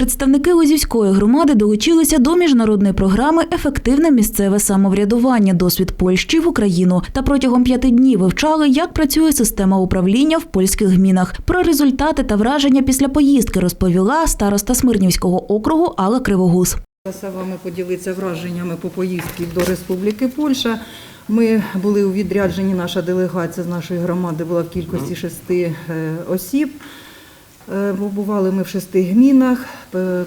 Представники Лозівської громади долучилися до міжнародної програми Ефективне місцеве самоврядування. Досвід Польщі в Україну та протягом п'яти днів вивчали, як працює система управління в польських гмінах. Про результати та враження після поїздки розповіла староста Смирнівського округу Алла Кривогуз. З вами поділитися враженнями по поїздці до Республіки Польща. Ми були у відрядженні, наша делегація з нашої громади була в кількості шести е, осіб. Е, Побували ми в шести гмінах.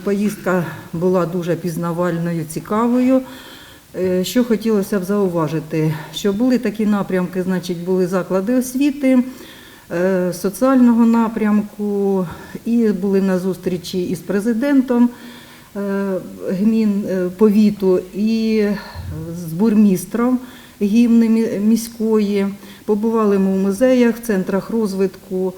Поїздка була дуже пізнавальною, цікавою. Е, Що хотілося б зауважити, що були такі напрямки, значить, були заклади освіти, е, соціального напрямку, і були на зустрічі із президентом е, гмін е, повіту і з бурмістром гімни міської. Побували ми у музеях, в центрах розвитку.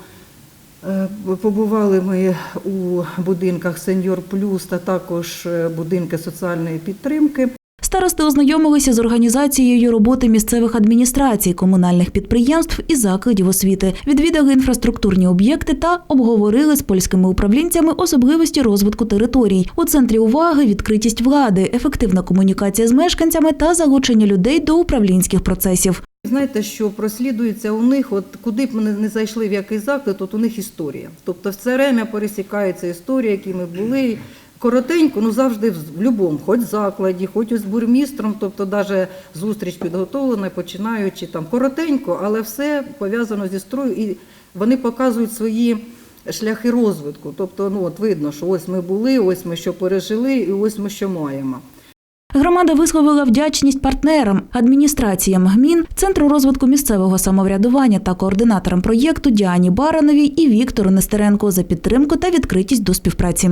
Е, Побували ми у будинках Сеньор Плюс та також е, будинки соціальної підтримки. Старости ознайомилися з організацією роботи місцевих адміністрацій, комунальних підприємств і закладів освіти, відвідали інфраструктурні об'єкти та обговорили з польськими управлінцями особливості розвитку територій. У центрі уваги відкритість влади, ефективна комунікація з мешканцями та залучення людей до управлінських процесів. Знаєте, що прослідується у них, от куди б ми не зайшли в який заклад, от у них історія. Тобто все время пересікається історія, які ми були. Коротенько, ну завжди в будь-якому, хоч закладі, хоч з бурмістром, тобто навіть зустріч підготовлена, починаючи там коротенько, але все пов'язано зі строю, і вони показують свої шляхи розвитку. Тобто, ну от видно, що ось ми були, ось ми що пережили, і ось ми що маємо. Громада висловила вдячність партнерам, адміністраціям гмін, центру розвитку місцевого самоврядування та координаторам проєкту Діані Барановій і Віктору Нестеренко за підтримку та відкритість до співпраці.